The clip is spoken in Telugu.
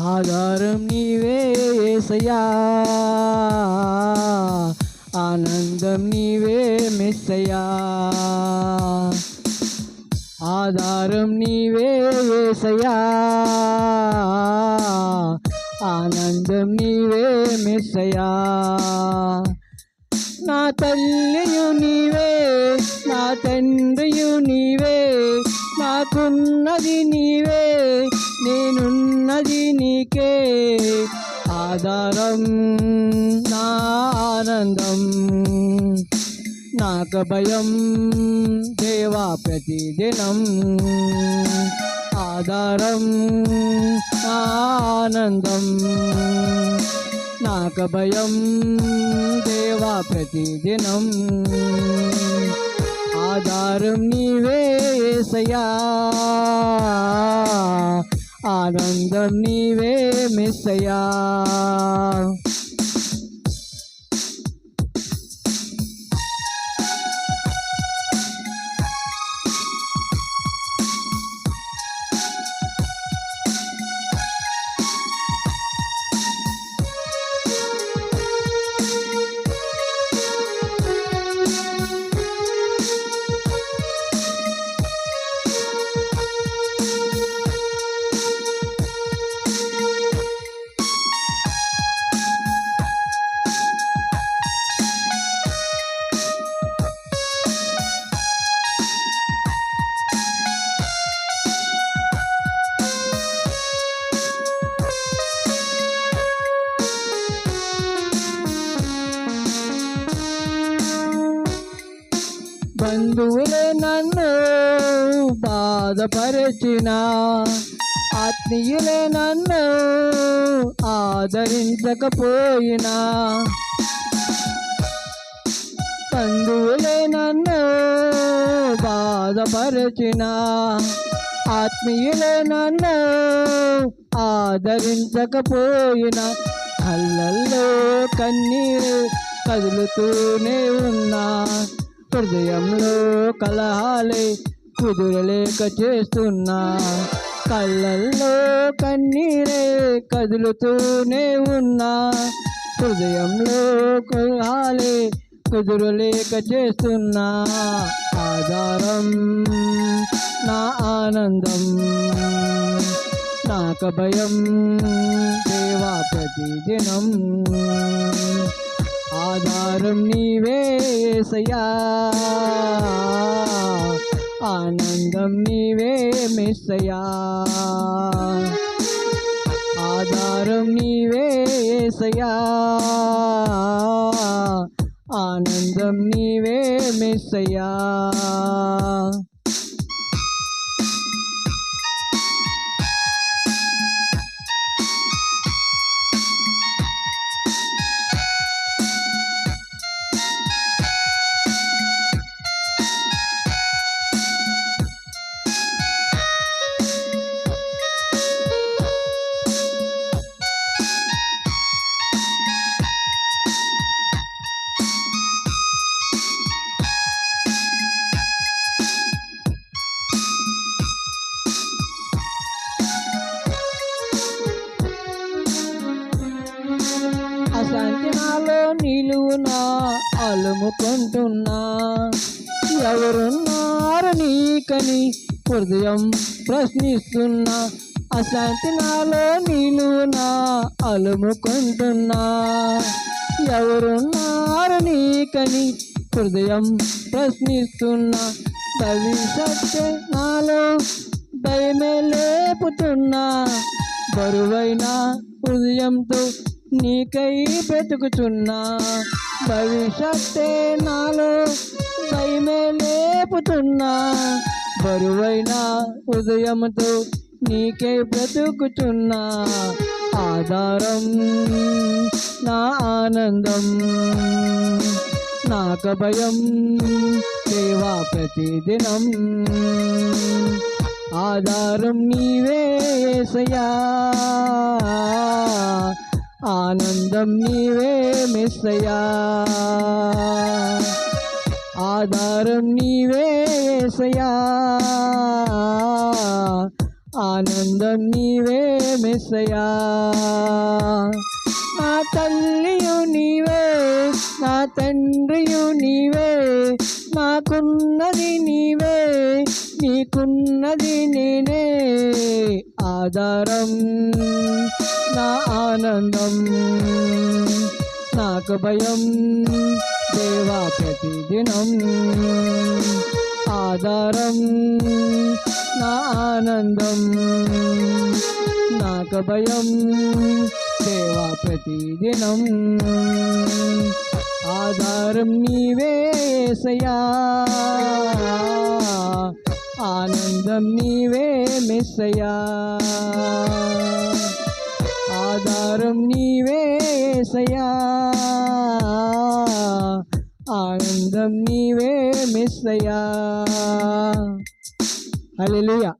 ఆధారం నీవే ఏసయ్యా. ఆనందం నీవే మెస్సయ్యా. ఆధారం నీవే ఏసయ్యా. ఆనందం నీవే మెస్సయ్యా. నా తల్లియు నీవే నా తండ్రియు నీవే నాకున్నది నీవే నేనున్నది నీకే ఆధారం నా ఆనందం నాక భయం దేవా ప్రతిదినం. ఆధారం నా ఆనందం నాక భయం దేవా ప్రతిదినం. ఆధారం నీవే సయా ఆనందం నీవే మిస్సయ్యా. బంధువులే నన్ను బాధపరచిన ఆత్మీయులే నన్ను ఆదరించకపోయినా. బంధువులే నన్ను బాధపరచిన ఆత్మీయులే నన్ను ఆదరించకపోయినా. కళ్ళల్లో కన్నీరు కదులుతూనే ఉన్నా. హృదయంలో కలహాలే కుదురలేక చేస్తున్నా కళ్ళల్లో కన్నీరే కదులుతూనే ఉన్నా. హృదయంలో కలహాలే కుదురలేక చేస్తున్నా ఆధారం నా ఆనందం నాక భయం దేవా ప్రతిదినం. ఆధారం నీవే ఆనందం నీవే మెస్సయా ఆధారం నీవే ఆనందం నీవే మెస్సయ్యా అంచనాలో నిలువునా అలుముకుంటున్నా ఎవరున్నారు నీకని హృదయం ప్రశ్నిస్తున్నా. అశాంతి నాలో నిలువునా అలుముకుంటున్నా ఎవరున్నారు నీకని హృదయం ప్రశ్నిస్తున్నా. భవిష్యత్తు నాలో భయమే లేపుతున్నా. బరువైన హృదయంతో నీకై బ్రతుకుతున్నా. భవిష్యత్తే నాలో భయమే లేపుతున్నా. బరువైన ఉదయంతో నీకే బ్రతుకుతున్నా. ఆధారం నా ఆనందం నాక భయం దేవా ప్రతిదినం. ఆధారం నీవే సయా ఆనందం నీవే మెస్సయా ఆధారం నీవే ఏసయ్యా. ఆనందం నీవే మెస్సయా నా తల్లియు నీవే నా తండ్రియు నీవే నాకున్నది నీవే నీకున్నది నేనే. ఆధారం నా ఆనందం నాకు భయం దేవా ప్రతిదినం ఆధారం నా ఆనందం నాకు భయం దేవా ప్రతిదినం ఆధారం నీవేసయా ఆనందం నీవే మెస్సయ్యా. ఆధారం నీవేసయా ఆనందం నీవే మిస్సయా హల్లెలూయా.